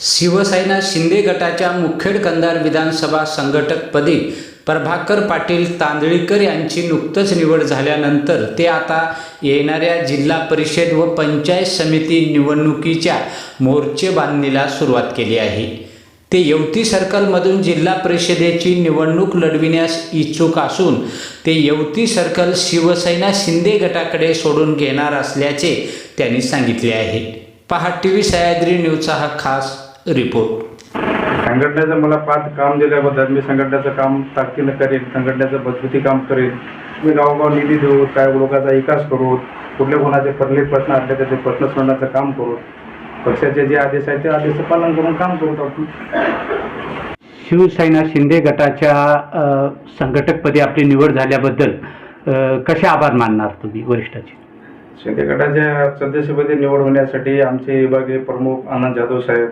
शिवसेना शिंदे गटाच्या मुखेड कंधार विधानसभा संघटकपदी प्रभाकर पाटील तांदळीकर यांची नुकतंच निवड झाल्यानंतर ते आता येणाऱ्या जिल्हा परिषद व पंचायत समिती निवडणुकीच्या मोर्चे बांधणीला सुरुवात केली आहे. ते येवती सर्कलमधून जिल्हा परिषदेची निवडणूक लढविण्यास इच्छुक असून ते येवती सर्कल शिवसेना शिंदे गटाकडे सोडून घेणार असल्याचे त्यांनी सांगितले आहे. पहा टी व्ही सह्याद्री न्यूजचा हा खास रिपोर्ट संघटनेचं मला पाच काम दिल्याबद्दल मी संघटनेचं काम ताकदीनं करेन संघटनेचं मजबूती काम करेन. मी गावोगाव निधी देऊ काय लोकांचा विकास करू कुठल्या कोणाचे पडले प्रश्न असले त्याचे प्रश्न सोडण्याचं काम करू. पक्षाचे जे आदेश आहेत ते आदेशाचं पालन करून काम करू आपण. शिवसेना शिंदे गटाच्या संघटकपदी आपली निवड झाल्याबद्दल कसे आभार मानणार तुम्ही वरिष्ठाचे? शिंदे गटाच्या सदस्यपदी निवड होण्यासाठी आमचे विभागीय प्रमुख आनंद जाधव साहेब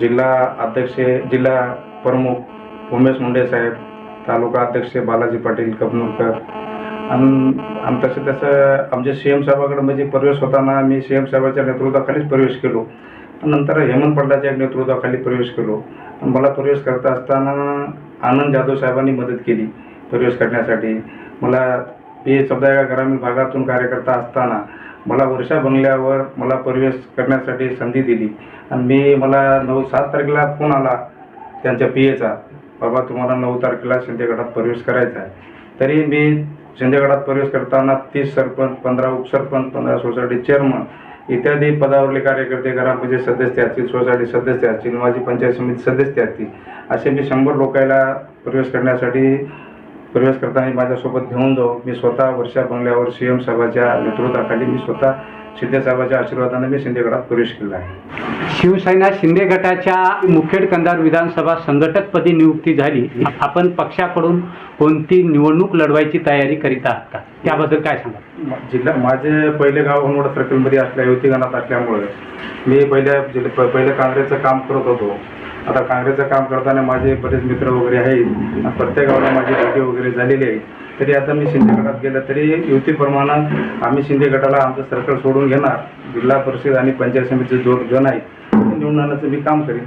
जिल्हा अध्यक्ष जिल्हा प्रमुख उमेश मुंडे साहेब तालुका अध्यक्ष बालाजी पाटील कबनूरकर आणि आम तसं तसं आमच्या सी एम साहेबाकडे म्हणजे प्रवेश होताना मी सी एम साहेबाच्या नेतृत्वाखालीच प्रवेश केलो. नंतर हेमंत पडलाच्या नेतृत्वाखाली प्रवेश केलो. आणि मला प्रवेश करता असताना आनंद जाधव साहेबांनी मदत केली प्रवेश करण्यासाठी. मला मी समजा ग्रामीण भागातून कार्यकर्ता असताना मला वर्षा बंगल्यावर मला प्रवेश करण्यासाठी संधी दिली. आणि मी मला नऊ सात तारखेला फोन आला त्यांच्या पी एचा बाबा तुम्हाला नऊ तारखेला शिंदेगडात प्रवेश करायचा आहे. तरी मी शिंदेगडात प्रवेश करताना तीस सरपंच पंधरा उपसरपंच पंधरा सोसायटी चेअरमन इत्यादी पदावरले कार्यकर्ते ग्रामपंचायत सदस्य असतील सोसायटी सदस्य असतील माझी पंचायत समिती सदस्य असतील असे मी शंभर लोकायला प्रवेश करण्यासाठी प्रवेश करताना माझ्यासोबत घेऊन जाऊ. मी स्वतः वर्षा बंगल्यावर सी एम साहेबाच्या नेतृत्वाखाली मी स्वतः शिंदे साहेबाच्या आशीर्वादाने मी शिंदे गटात प्रवेश केला आहे. शिवसेना शिंदे गटाच्या मुखेड कंधार विधानसभा संघटकपदी नियुक्ती झाली. आपण पक्षाकडून कोणती निवडणूक लढवायची तयारी करीत आहात का? त्याबद्दल काय सांगा जिल्हा माझे पहिले गाव होनवड सर्कलमध्ये असल्या युती गणात असल्यामुळे मी पहिल्या पहिले काँग्रेसचं काम करत होतो. आता काँग्रेसचं काम करताना माझे बरेच मित्र वगैरे आहेत. प्रत्येक गावाला माझी भेटी वगैरे झालेली आहे. तरी आता मी शिंदे गटात गेलं तरी युतीप्रमाणे आम्ही शिंदे गटाला आमचं सर्कल सोडून घेणार. जिल्हा परिषद आणि पंचायत समितीचे जो जण आहे ते निवडून मी काम करेन.